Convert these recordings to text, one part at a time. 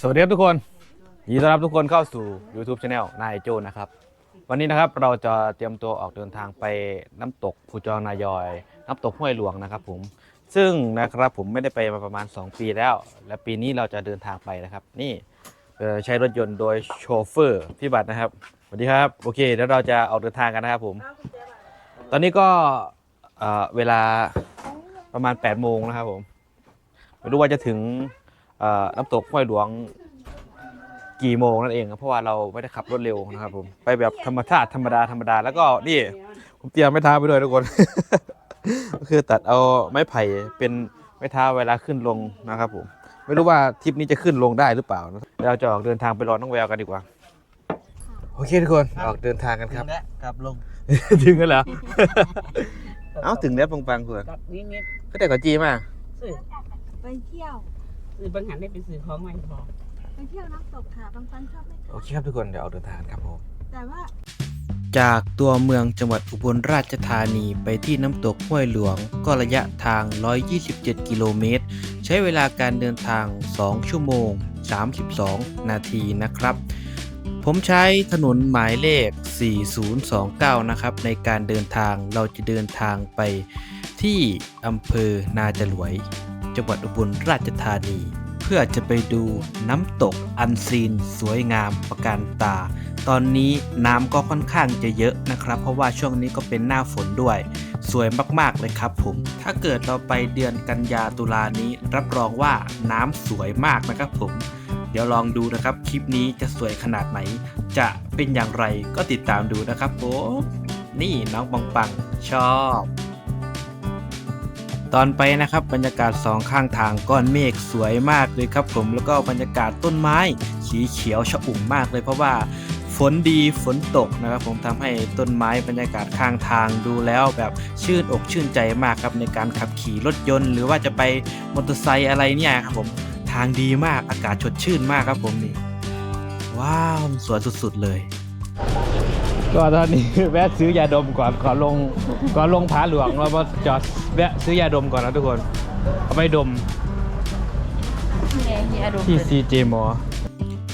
สวัสดีครับทุกคนยินดีต้อนรับทุกคนเข้าสู่ YouTube Channel นายโจนะครับ วันนี้นะครับเราจะเตรียมตัวออกเดินทางไปน้ำตกภูจองนายอย น้ำตกห้วยหลวงนะครับผม ซึ่งนะครับผมไม่ได้ไปมาประมาณ 2 ปีแล้ว และปีนี้เราจะเดินทางไปนะครับ นี่เอ่อใช้รถยนต์โดยโชเฟอร์พี่บัตรนะครับ สวัสดีครับ โอเคเดี๋ยวเราจะออกเดินทางกันนะครับผม ตอนนี้ก็เอ่อเวลาประมาณ8โมงนะครับผม ไม่รู้ว่าจะถึง น้ำตกห้วยหลวงกี่โมงนั่นเองครับเพราะว่าเราไม่ได้ขับรถเร็วนะครับผมไปแบบธรรมชาติธรรมดาธรรมดาแล้วก็นี่ผมเตรียมไม้เท้าไปด้วยทุกคนก็คือตัดเอาไม้ไผ่เป็นไม้เท้าเวลาขึ้นลงนะครับผมไม่รู้ว่าทริปนี้จะขึ้นลงได้หรือเปล่านะเราจะออกเดินทางไปรอน้องแววกันดีกว่าโอเคทุกคนออกเดินทางกันครับและกลับลงถึงกันแล้วเอ้าถึงแล้วปังปังคุณกลับนิดนิดก็แต่ก็จีมากสื่อไปเที่ยว สื่อบางหันได้เป็นสื่อของใหม่พอไปเที่ยวน้ำตกค่ะบางปันชอบไหมโอเคครับทุกคนเดี๋ยวออกเดินทางครับผม แต่ว่า จากตัวเมืองจังหวัดอุบลราชธานีไปที่น้ำตกห้วยหลวง ก็ระยะทาง 127 กิโลเมตร ใช้เวลาการเดินทาง 2 ชั่วโมง 32 นาทีนะครับ ผมใช้ถนนหมายเลข 4029 นะครับ ในการเดินทางเราจะเดินทางไปที่อำเภอนาจรวย จังหวัดอุบลราชธานีเพื่อจะไปดูน้ำตกอันซีน สวยงามประการตา ตอนนี้น้ำก็ค่อนข้างจะเยอะนะครับ เพราะว่าช่วงนี้ก็เป็นหน้าฝนด้วย สวยมากๆเลยครับผม ถ้าเกิดเราไปเดือนกันยาตุลานี้ รับรองว่าน้ำสวยมากนะครับผม เดี๋ยวลองดูนะครับ คลิปนี้จะสวยขนาดไหน จะเป็นอย่างไรก็ติดตามดูนะครับผม นี่น้องปังปังชอบ ตอนไปนะครับบรรยากาศสองข้างทางก้อนเมฆสวยมากเลยครับผมแล้วก็บรรยากาศต้นไม้ สีเขียวชอุ่มมากเลยเพราะว่าฝนดีฝนตกนะครับผมทำให้ต้นไม้บรรยากาศข้างทางดูแล้วแบบชื่นอกชื่นใจมากครับในการขับขี่รถยนต์ หรือว่าจะไปมอเตอร์ไซค์อะไรเนี่ยครับผมทางดีมากอากาศสดชื่นมากครับผมนี่ว้าวสวยสุดๆเลย ก็ตอนนี้ แวะซื้อยาดมก่อนก่อนลงก่อนลงผาหลวงเรามาจอดแวะซื้อยาดมก่อนนะทุกคน เอาไปดมที่ CJ มอ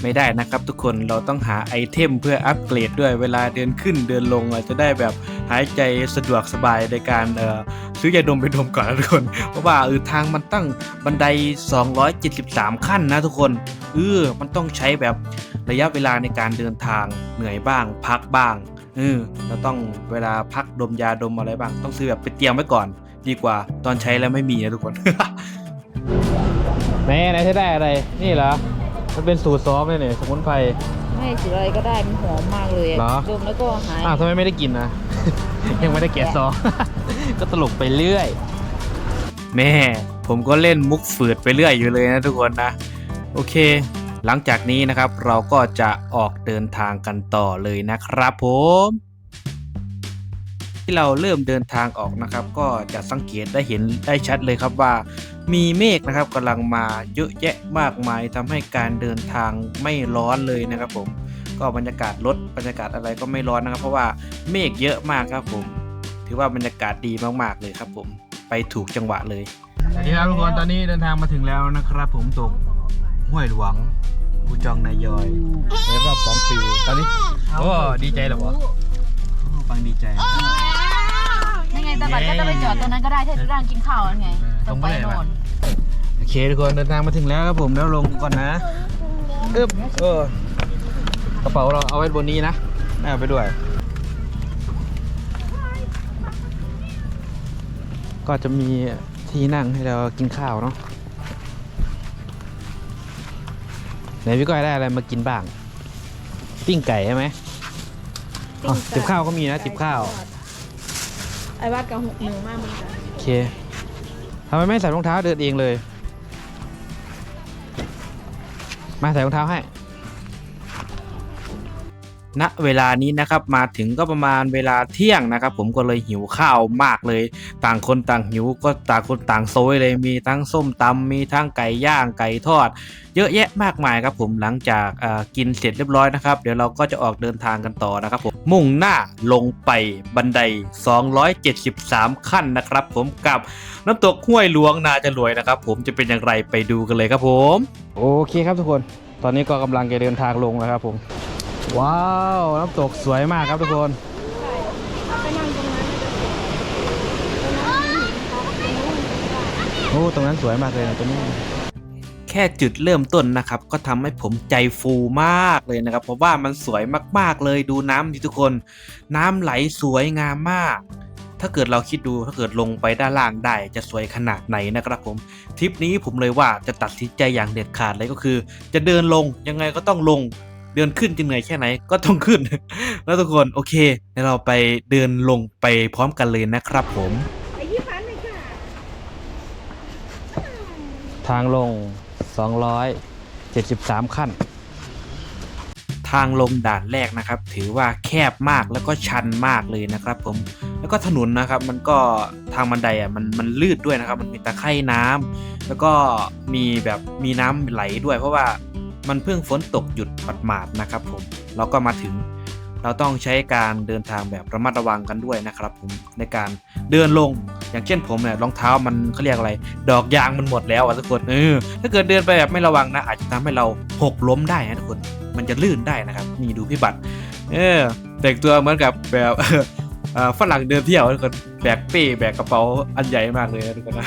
ไม่ได้นะครับทุกคนเราต้องหาไอเทมเพื่ออัปเกรดด้วยเวลาเดินขึ้นเดินลงอาจจะได้แบบ หายใจสะดวกสบายในการเอ่อซื้อยาดมไปดมก่อนนะทุกคน เพราะว่าเออทางมันตั้งบันได 273 ขั้นนะทุกคนเออมันต้องใช้แบบระยะเวลาในการเดินทางเหนื่อยบ้าง พักบ้างเออเราต้องเวลาพักดมยาดมอะไรบ้าง ต้องซื้อแบบไปเตรียมไว้ก่อน ดีกว่าตอนใช้แล้วไม่มีนะทุกคนแม่ไหนใช้ได้อะไร นี่เหรอ มันเป็นสูตรซ้อมเลยเนี่ยสมุนไพรไม่สีอะไรก็ได้มันหอมมากเลยอะเหรอดมแล้วก็หายอ้าวทำไมไม่ได้กินนะ ยังไม่ได้แกะซอง ก็ตลกไปเรื่อย แม่ ผมก็เล่นมุกฝืดไปเรื่อยอยู่เลยนะทุกคนนะ โอเค หลังจากนี้นะครับเราก็จะออกเดินทางกันต่อเลยนะครับผม ที่เราเริ่มเดินทางออกนะครับ ก็จะสังเกตได้เห็นได้ชัดเลยครับว่า มีเมฆนะครับกำลังมาเยอะแยะมากมายทำให้การเดินทางไม่ร้อนเลยนะครับผม ก็บรรยากาศรถบรรยากาศอะไรก็ไม่ร้อนนะครับ เพราะว่าเมฆเยอะมากครับผม ถือว่าบรรยากาศดีมากๆเลยครับผมไปถูกจังหวะเลยสวัสดีครับทุกคนตอนนี้เดินทางมาถึงแล้วนะครับ ผมตกห้วยหลวงภูจองนายอยในรอบสองปีตอนนี้โอ้ดีใจเหรอวะโอ้ฟังดีใจยังไงตาบัดก็จะไปจอดตรงนั้นก็ได้ถ้าจะร่างกินข้าวนั่นไงตรงไปไปไหนโน่วะนโอเคทุกคนเดินทางมาถึงแล้วครับผมแล้วลงก่อนนะอึ๊บเออ กระเป๋าเราเอาไว้บนนี้นะไม่เอาไปด้วย ก็จะมีที่นั่งให้เรากินข้าวเนาะไหนพี่ก้อยได้อะไรมากินบ้าง ปิ้งไก่ใช่ไหมอ๋อติบข้าวก็มีนะติบข้าว ไอ้วัดกับหกหนึ่งมากมึงกันโอเคทำไมไม่ใส่รองเท้าเดินเองเลย มาใส่รองเท้าให้ ณเวลานี้นะครับมาถึงก็ประมาณเวลาเที่ยงนะครับ ผมก็เลยหิวข้าวมากเลย ต่างคนต่างหิวก็ต่างคนต่างโซยเลยมีทั้งส้มตำมีทั้งไก่ย่างไก่ทอด เยอะแยะมากมายครับผมหลังจากกินเสร็จเรียบร้อยนะครับ เดี๋ยวเราก็จะออกเดินทางกันต่อนะครับผมมุ่งหน้าลงไปบันได 273 ขั้นนะครับ ผมกับน้ำตกห้วยหลวงนาจะรวยนะครับ ผมจะเป็นอย่างไรไปดูกันเลยครับผม โอเคครับทุกคน ตอนนี้ก็กำลังจะเดินทางลงแล้วครับผม ว้าวน้ำตกสวยมากครับทุกคนโอ้ตรงนั้นสวยมากเลยนะตัวนี้แค่จุดเริ่มต้นนะครับ ก็ทำให้ผมใจฟูมากเลยนะครับ เพราะว่ามันสวยมากๆเลยดูน้ำดิทุกคน น้ำไหลสวยงามมาก ถ้าเกิดเราคิดดูถ้าเกิดลงไปด้านล่างได้จะสวยขนาดไหนนะครับผมทริปนี้ผมเลยว่าจะตัดสินใจอย่างเด็ดขาดเลยก็คือ จะเดินลงยังไงก็ต้องลง เดินขึ้นจะเหนื่อยแค่ไหนก็ต้องขึ้น แล้วทุกคนโอเคเดี๋ยวเราไปเดินลงไปพร้อมกันเลยนะครับผมไอ้ยี่พันเลยค่ะทางลง 273 ขั้น ทางลงด่านแรกนะครับ ถือว่าแคบมากแล้วก็ชันมากเลยนะครับผมแล้วก็ถนนนะครับ มันก็ทางบันไดอะมันมันลื่นด้วยนะครับ มันมีตะไคร่น้ำแล้วก็มีแบบมีน้ำไหลด้วย เพราะว่า มันเพิ่งฝนตกหยุดหมาดๆนะครับผมเราก็มาถึง เราต้องใช้การเดินทางแบบระมัดระวังกันด้วยนะครับผมในการเดินลงอย่างเช่นผมเนี่ยรองเท้ามันเขาเรียกอะไร ดอกยางมันหมดแล้วอะทุกคนเออถ้าเกิดเดินไปแบบไม่ระวังนะ อาจจะทำให้เราหกล้มได้นะทุกคนมันจะลื่นได้นะครับ นี่ดูพี่บัตรเออแต่งตัวเหมือนกับแบบฝรั่งเดินเที่ยวทุกคนแบกเป้แบกกระเป๋าอันใหญ่มากเลยนะทุกคนนะ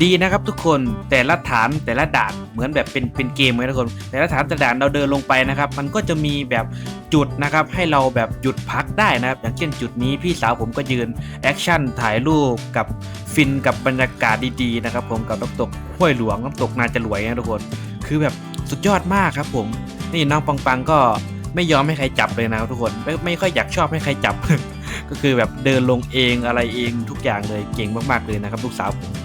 ดีนะครับทุกคนแต่ละฐานแต่ละด่านเหมือนแบบเป็นเป็นเกมเลยทุกคน แต่ละฐานแต่ละด่านเราเดินลงไปนะครับ มันก็จะมีแบบจุดนะครับให้เราแบบหยุดพักได้นะครับ อย่างเช่นจุดนี้พี่สาวผมก็ยืนแอคชั่นถ่ายรูปกับฟินกับบรรยากาศดีๆนะครับ ผมกับน้ำตกห้วยหลวงน้ำตกนาจะรวยนะทุกคน คือแบบสุดยอดมากครับ ผมนี่น้องปังปังก็ไม่ยอมให้ใครจับเลยนะครับทุกคนไม่ไม่ค่อยอยากชอบให้ใครจับ ก็คือแบบเดินลงเองอะไรเองทุกอย่างเลยเก่งมากๆเลยนะครับลูกสาวผม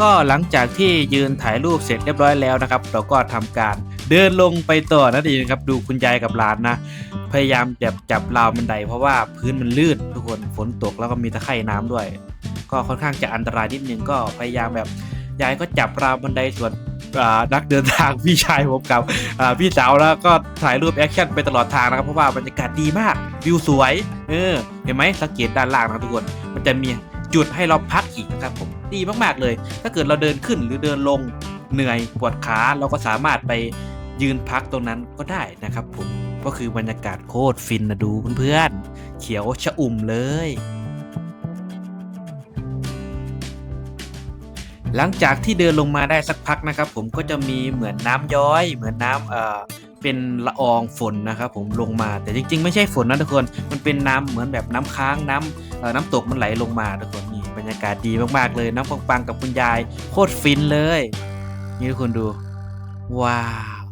ก็หลังจากที่ยืนถ่ายรูปเสร็จเรียบร้อยแล้วนะครับ เราก็ทำการเดินลงไปต่อนั่นเองครับดูคุณยายกับหลานนะ พยายามจับจับราวบันไดเพราะว่าพื้นมันลื่นทุกคนฝนตกแล้วก็มีตะไคร่น้ำด้วย ก็ค่อนข้างจะอันตรายนิดนึงก็พยายามแบบยายก็จับราวบันไดส่วนนักเดินทางพี่ชายผมกับพี่สาวแล้วก็ถ่ายรูปแอคชั่นไปตลอดทางนะครับเพราะว่าบรรยากาศดีมากวิวสวยเออเห็นไหมสังเกตด้านล่างนะทุกคน มันจะมี จุดให้เราพักอีกนะครับผมดีมากๆเลย ถ้าเกิดเราเดินขึ้นหรือเดินลงเหนื่อยปวดขาเราก็สามารถไปยืนพักตรงนั้นก็ได้นะครับผมก็คือบรรยากาศโคตรฟินนะดูเพื่อนๆเขียวชะอุ่มเลย หลังจากที่เดินลงมาได้สักพักนะครับ ผมก็จะมีเหมือนน้ำย้อย เหมือนน้ำเอ่อเป็นละอองฝนนะครับผมลงมาแต่จริง ๆ ไม่ใช่ฝนนะทุกคนมันเป็นน้ำเหมือนแบบน้ำค้างน้ำ น้ำตกมันไหลลงมาทุกคนนี่บรรยากาศดีมากๆเลย น้ำปังๆกับคุณยายโคตรฟินเลย นี่ทุกคนดู ว้าว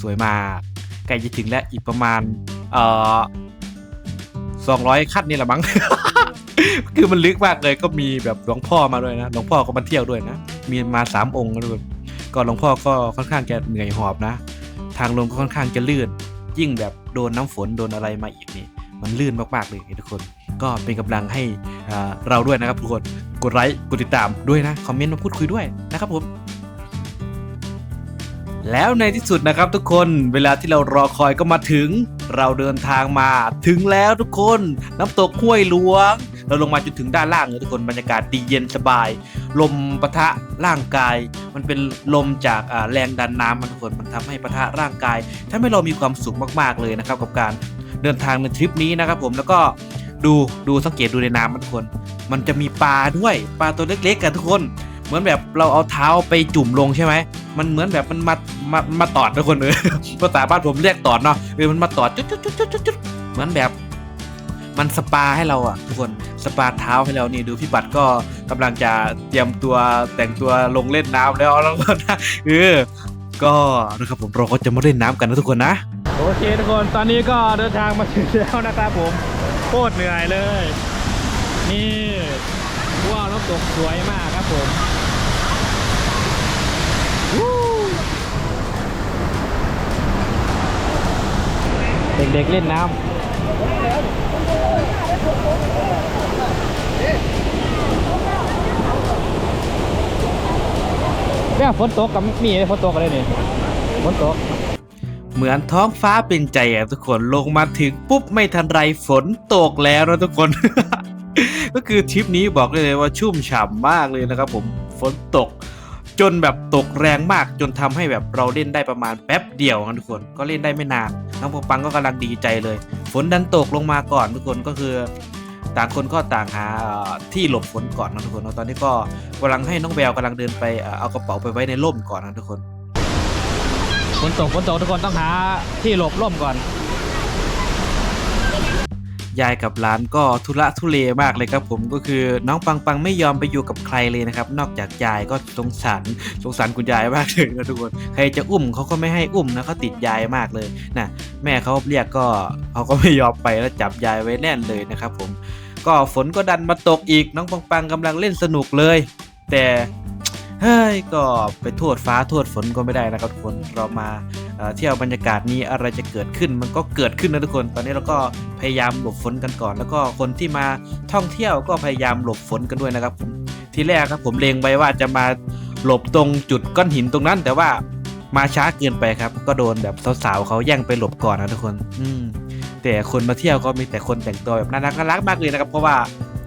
สวยมากใกล้จะถึงแล้วอีกประมาณ เอ่อสองร้อยขั้นนี่แหละมั้งคือมันลึกมากเลยก็มีแบบหลวงพ่อมาด้วยนะหลวงพ่อก็มาเที่ยวด้วยนะ มีมาสามองค์นะทุกคนก็หลวงพ่อก็ค่อนข้างจะเหนื่อยหอบนะ ทางลงก็ค่อนข้างจะลื่น ยิ่งแบบโดนน้ำฝนโดนอะไรมาอีกนี่ มันลื่นมากๆเลยทุกคน ก็เป็นกำลังให้เราด้วยนะครับทุกคนกดไลค์กดติดตามด้วยนะคอมเมนต์มาพูดคุยด้วยนะครับผมแล้วในที่สุดนะครับทุกคนเวลาที่เรารอคอยก็มาถึง เราเดินทางมาถึงแล้วทุกคน น้ำตกห้วยหลวง เราลงมาจนถึงด้านล่างเลยทุกคนบรรยากาศดีเย็นสบาย ลมปะทะร่างกาย มันเป็นลมจากแรงดันน้ำมันทุกคนมันทำให้ปะทะร่างกายทำให้เรามีความสุขมากๆเลยนะครับกับการเดินทางในทริปนี้นะครับผมแล้วก็ ดูดูสังเกตดูในน้ำมันทุกคน มันจะมีปลาด้วยปลาตัวเล็กๆกันทุกคน เหมือนแบบเราเอาเท้าไปจุ่มลงใช่ไหมมันเหมือนแบบมันมามามาตอดทุกคนเออภาษาบ้านผมเรียกตอดเนาะเออมันมาตอดจุดจุดจุดจุดจุดเหมือนแบบ มันสปาให้เราอะทุกคนสปาเท้าให้เรานี่ดูพี่บัตรก็กำลังจะเตรียมตัวแต่งตัวลงเล่นน้ำแล้วแล้วก็นะเออก็นะครับผมเราก็จะมาเล่นน้ำกันนะทุกคนนะ โอเคทุกคนตอนนี้ก็เดินทางมาถึงแล้วนะครับผมโคตรเหนื่อยเลย นี่ว้าวน้ำตกสวยมากครับผมเด็กๆเล่นน้ำเนี่ยฝนตกกับมีฝนตกอะไรนี่ฝนตก เหมือนท้องฟ้าเป็นใจอะทุกคนลงมาถึงปุ๊บไม่ทันไรฝนตกแล้วนะทุกคน ก็คือทริปนี้บอกได้เลยว่าชุ่มฉ่ำมากเลยนะครับผมฝนตก จนแบบตกแรงมากจนทำให้แบบเราเล่นได้ประมาณแป๊บเดียวนะทุกคนก็เล่นได้ไม่นานน้องปปังก็กำลังดีใจเลย ฝนดันตกลงมาก่อนทุกคนก็คือต่างคนก็ต่างหาที่หลบฝนก่อนนะทุกคน ตอนนี้ก็กำลังให้น้องแววกำลังเดินไปเอากระเป๋าไปไว้ในร่มก่อนนะทุกคน ฝนตกฝนตกทุกคนต้องหาที่หลบร่มก่อน ยายกับหลานก็ทุระทุเลมากเลยครับผมก็คือน้องปังปังไม่ยอมไปอยู่กับใครเลยนะครับ นอกจากยายก็สงสารสงสารคุณยายมากเลยนะทุกคนใครจะอุ้มเขาก็ไม่ให้อุ้มนะเขาติดยายมากเลยนะแม่เขาเรียกก็เขาก็ไม่ยอมไปแล้วจับยายไว้แน่นเลยนะครับผมก็ฝนก็ดันมาตกอีกน้องปังปังกำลังเล่นสนุกเลย แต่ เฮ้ยก็ไปโทษฟ้าโทษฝนก็ไม่ได้นะครับทุกคนเรามาเที่ยวบรรยากาศนี้อะไรจะเกิดขึ้นมันก็เกิดขึ้นนะทุกคน ตอนนี้เราก็พยายามหลบฝนกันก่อน แล้วก็คนที่มาท่องเที่ยวก็พยายามหลบฝนกันด้วยนะครับผมทีแรกครับผมเลงไว้ว่าจะมาหลบตรงจุดก้อนหินตรงนั้น แต่ว่ามาช้าเกินไปครับ ก็โดนแบบสาวๆเขาแย่งไปหลบก่อนนะทุกคน อืมแต่คนมาเที่ยวก็มีแต่คนแต่งตัวแบบน่ารักน่ารักมากเลยนะครับ เพราะว่า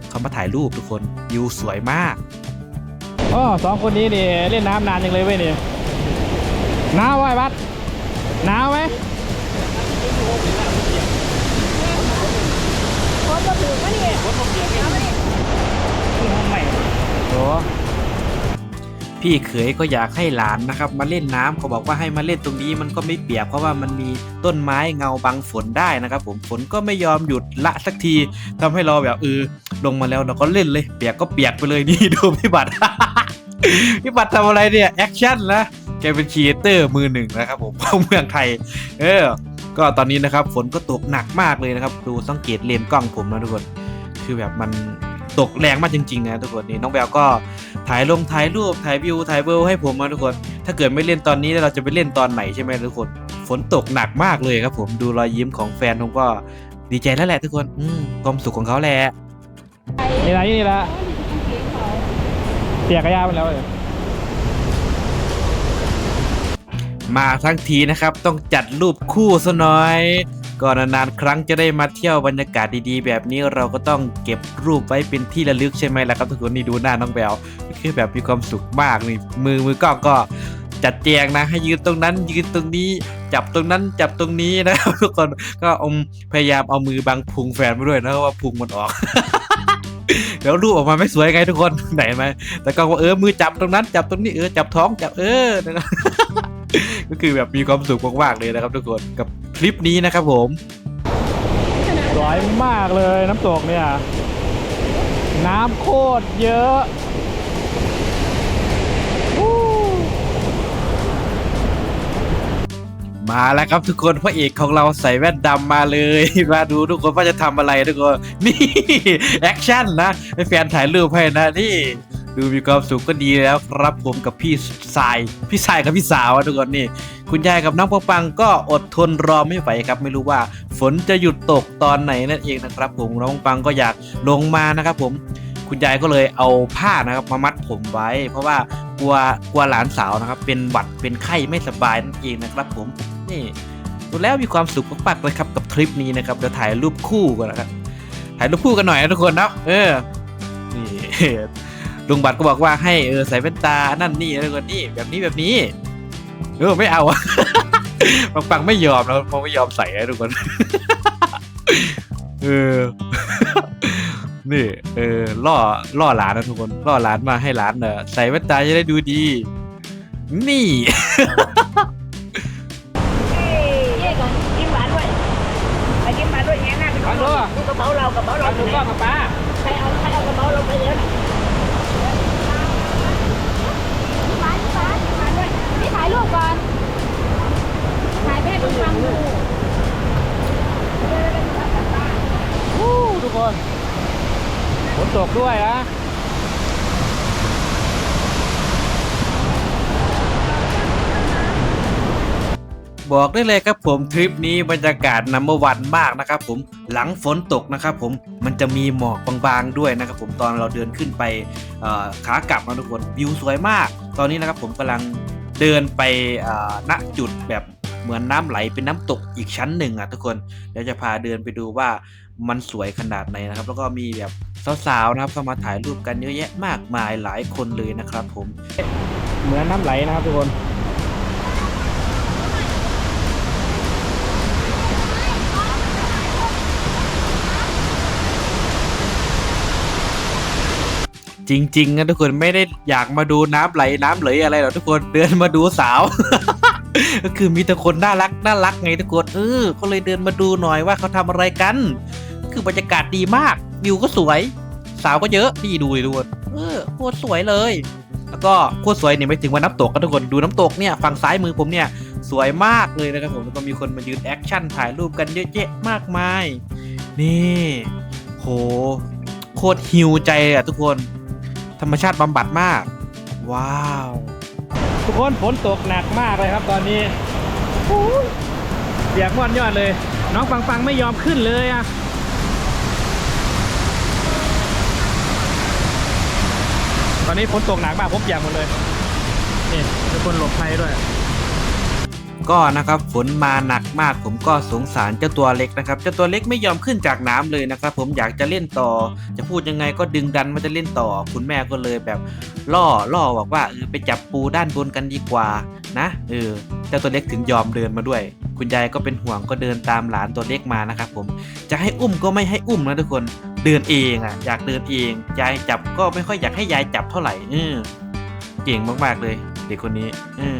เขามาถ่ายรูปทุกคนวิวสวยมาก อ๋อสองคนนี้นี่เล่นน้ำนานยังเลยเว้ยนี่หนาวไหมบัดหนาวไหมคนก็ถือว่านี่คนก็เปียกแล้วนี่โอ้พี่เขยก็อยากให้หลานนะครับ มาเล่นน้ำเขาบอกว่าให้มาเล่นตรงนี้มันก็ไม่เปียกเพราะว่ามันมีต้นไม้เงาบังฝนได้นะครับ ผมฝนก็ไม่ยอมหยุดละสักทีทำให้เราแบบเออลงมาแล้วเราก็เล่นเลย เปียกก็เปียกไปเลยนี่ดูพี่บัตร พี่บัตรทำอะไรเนี่ย แอคชั่นนะแกเป็นครีเอเตอร์มือหนึ่งนะครับผมของเมืองไทย เออ ก็ตอนนี้นะครับ ฝนก็ตกหนักมากเลยนะครับ ดูสังเกตเลนส์กล้องผมนะทุกคน คือแบบมันตกแรงมากจริงๆนะทุกคนนี่น้องแบลก็ถ่ายลงถ่ายรูปถ่ายวิวถ่ายเบลให้ผมมาทุกคน ถ้าเกิดไม่เล่นตอนนี้แล้วเราจะไปเล่นตอนไหนใช่ไหมทุกคน ฝนตกหนักมากเลยครับผมดูรอยยิ้มของแฟนผมก็ดีใจแล้วแหละทุกคน อืมความสุขของเขาแหละนี่ละนี่ละียกระยาไปแล้วเลยมาทั้งทีนะครับ ต้องจัดรูปคู่ซะหน่อยก่อนนานๆครั้งจะได้มาเที่ยวบรรยากาศดีๆ แบบนี้เราก็ต้องเก็บรูปไว้เป็นที่ระลึกใช่ไหมล่ะครับทุกคนนี่ดูหน้าน้องแบลคือแบบมีความสุขมากนี่มือมือกล้องก็จัดแจงนะ ให้ยืนตรงนั้นยืนตรงนี้ จับตรงนั้นจับตรงนี้นะครับทุกคนก็อมพยายามเอามือบังพุงแฟนไปด้วยนะว่าพุงมันออก เดี๋ยวรูปออกมาไม่สวยไงทุกคนไหนไหมแต่ก็ว่าเออมือจับตรงนั้น จับตรงนี้เออจับท้องจับเออนะครับก็คือแบบมีความสุขมากๆเลยนะครับ ทุกคนกับคลิปนี้นะครับผมสวยมากเลยน้ำตกเนี่ย น้ำโคตรเยอะ มาแล้วครับทุกคนพระเอกของเราใส่แว่นดำมาเลย มาดูทุกคนว่าจะทำอะไรทุกคน นี่แอคชั่นนะให้แฟนถ่ายรูปให้นะนี่ดูมีความสุขก็ดีแล้วครับผมกับพี่สาย พี่สายกับพี่สาวทุกคนนี่ คุณยายกับน้องปังปังก็อดทนรอไม่ไหวครับ ไม่รู้ว่า ฝนจะหยุดตกตอนไหนนั่นเองนะครับ ผมน้องปังปังก็อยากลงมานะครับ ผมคุณยายก็เลยเอาผ้านะครับมามัดผมไว้ เพราะว่ากลัวกลัวหลานสาวนะครับ เป็นหวัดเป็นไข้ไม่สบายนั่นเองนะครับผม ดูแล้วมีความสุขมากๆเลยครับกับคลิปนี้นะครับเดี๋ยวถ่ายรูปคู่กันนะครับถ่ายรูปคู่กันหน่อยนะทุกคนเนาะเออนี่ลุงบัตรก็บอกว่าให้เออใส่แว่นตานั่นนี่แล้วก็นี่แบบนี้แบบนี้เออไม่เอาอะปังปังไม่ยอมแล้วปังไม่ยอมใส่นะทุกคนเออนี่เออล่อล่อหลานนะทุกคนล่อหลานมาให้หลานเนอะใส่แว่นตาจะได้ดูดี นี่ ฟังดูกระเป๋าเรากระเป๋าเราถูกต้องกับป้าใครเอาใครเอากระเป๋าเราไปแล้วนี่ถ่ายรูปก่อน ถ่ายไปให้คุณฟังดูวู้ทุกคนฝนตกด้วยนะ บอกได้เลยครับผมทริปนี้บรรยากาศนัมเบอร์วันมากนะครับผมหลังฝนตกนะครับผมมันจะมีหมอกบางๆด้วยนะครับผมตอนเราเดินขึ้นไปขากลับนะทุกคนวิวสวยมาก ตอนนี้นะครับผมกำลังเดินไปณจุดแบบเหมือนน้ำไหลเป็นน้ำตกอีกชั้นหนึ่งอะทุกคนเดี๋ยวจะพาเดินไปดูว่ามันสวยขนาดไหนนะครับ แล้วก็มีแบบสาวๆนะครับเข้ามาถ่ายรูปกันเยอะแยะมากมายหลายคนเลยนะครับ ผมเหมือนน้ำไหลนะครับทุกคน จริงๆนะทุกคนไม่ได้อยากมาดูน้ำไหลน้ำไหลอะไรหรอกทุกคนเดินมาดูสาว ก็คือมีแต่คนน่ารักน่ารักไงทุกคนเออก็เลยเดินมาดูหน่อยว่าเขาทำอะไรกัน คือบรรยากาศดีมากวิวก็สวย สาวก็เยอะพี่ดูเลยทุกคนเออโคตรสวยเลย แล้วก็โคตรสวยเนี่ยไม่ถึงว่าน้ำตกกันทุกคนดูน้ำตกเนี่ยฝั่งซ้ายมือผมเนี่ยสวยมากเลยนะครับผมแล้วก็มีคนมายืนแอคชั่นถ่ายรูปกันเยอะแยะมากมาย นี่โหโคตรฮิวใจอะทุกคน ธรรมชาติบำบัดมาก ว้าว ทุกคนฝนตกหนักมากเลยครับตอนนี้เปียกม่อนยอดเลย น้องฟังฟังไม่ยอมขึ้นเลยอะตอนนี้ฝนตกหนักมากผมเปียกหมดเลย นี่ทุกคนหลบภัยด้วย ก็นะครับฝนมาหนักมากผมก็สงสารเจ้าตัวเล็กนะครับเจ้าตัวเล็กไม่ยอมขึ้นจากน้ำเลยนะครับ ผมอยากจะเล่นต่อ จะพูดยังไงก็ดึงดันว่าจะเล่นต่อ คุณแม่ก็เลยแบบล่อล่อบอกว่าเออไปจับปูด้านบนกันดีกว่านะเออเจ้าตัวเล็กถึงยอมเดินมาด้วย คุณยายก็เป็นห่วงก็เดินตามหลานตัวเล็กมานะครับผมจะให้อุ้มก็ไม่ให้อุ้มนะทุกคนเดินเองอะอยากเดินเองยายจับก็ไม่ค่อยอยากให้ยายจับเท่าไหร่เออเก่งมากๆเลย เด็กคนนี้เออ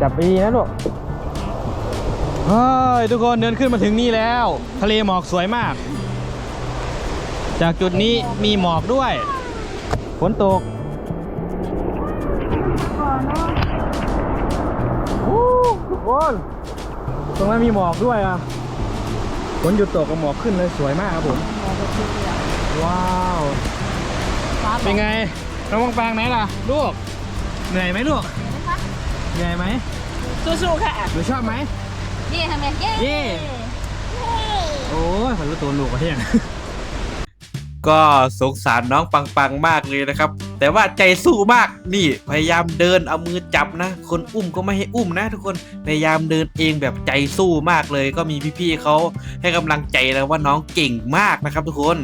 จับไปดีนะลูกเฮ้ยทุกคนเดินขึ้นมาถึงนี่แล้ว ทะเลหมอกสวยมาก จากจุดนี้มีหมอกด้วยฝนตกวู้ทุกคนตรงนั้นมีหมอกด้วยอะฝนหยุดตกกับหมอกขึ้นเลยสวยมากครับผม ว้าว เป็นไงน้องปังๆไหนล่ะ ลูก เหนื่อยไหมลูก เหนื่อยไหมสู้ๆค่ะหนูชอบไหม นี่ทำไมเย้เย้ โอ้ยขอรู้ตัวลูกมาเที่ยง ก็สงสารน้องปังปังมากเลยนะครับ แต่ว่าใจสู้มากนี่พยายามเดินเอามือจับนะ คนอุ้มก็ไม่ให้อุ้มนะ ทุกคนพยายามเดินเองแบบใจสู้มากเลย ก็มีพี่ๆเขาให้กำลังใจแล้วว่าน้องเก่งมากนะครับ ทุกคน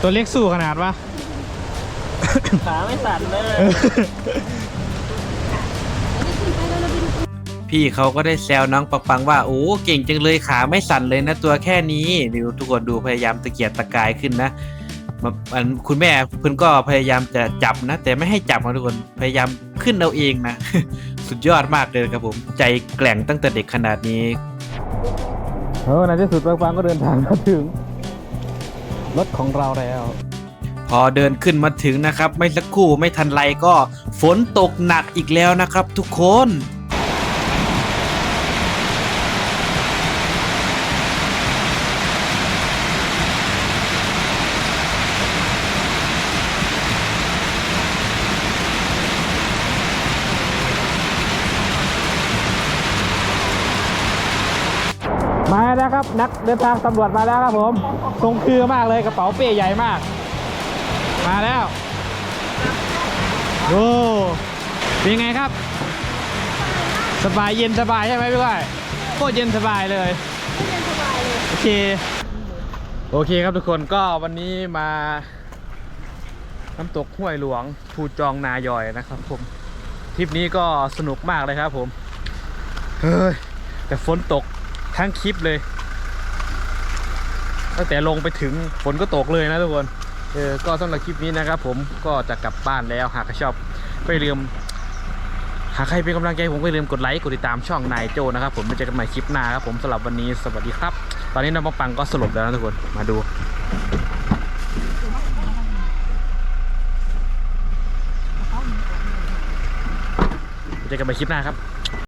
ตัวเล็กสู้ขนาดวะ ขาไม่สั่นเลย พี่เขาก็ได้แซวน้องปังปังว่า โอ้เก่งจังเลยขาไม่สั่นเลยนะตัวแค่นี้ดูทุกคนดูพยายามตะเกียกตะกายขึ้นนะมาอันคุณแม่เพิ่นก็พยายามจะจับนะ แต่ไม่ให้จับนะทุกคนพยายามขึ้นเอาเองนะ สุดยอดมากเลยครับผม ใจแกร่งตั้งแต่เด็กขนาดนี้เออในที่สุดปังๆก็เดินทางมาถึงรถของเราแล้ว พอเดินขึ้นมาถึงนะครับ ไม่สักครู่ไม่ทันไรก็ฝนตกหนักอีกแล้วนะครับทุกคนมาแล้วครับนักเดินทางตำรวจมาแล้วครับผมทรงคือมากเลยกระเป๋าเป้ใหญ่มาก มาแล้วโอ้เป็นไงครับ สบายเย็นสบายใช่ไหมพี่ก้อยโคตรเย็นสบายเลยโอเคโอเคครับทุกคนก็วันนี้มาน้ำตกห้วยหลวงภูจองนายอยนะครับผมทริปนี้ก็สนุกมากเลยครับผมเฮ้ยแต่ฝนตกทั้งคลิปเลยตั้งแต่ลงไปถึงฝนก็ตกเลยนะทุกคน เออก็สำหรับคลิปนี้นะครับ ผมก็จะกลับบ้านแล้วหากชอบไม่ลืม หากใครเป็นกำลังใจผมก็อย่าลืมกดไลค์กดติดตามช่องนายโจนะครับ ผมมาเจอกันใหม่คลิปหน้าครับผมสำหรับวันนี้สวัสดีครับ ตอนนี้น้องปังก็สลบแล้วนะทุกคนมาดูเจอกันใหม่คลิปหน้าครับ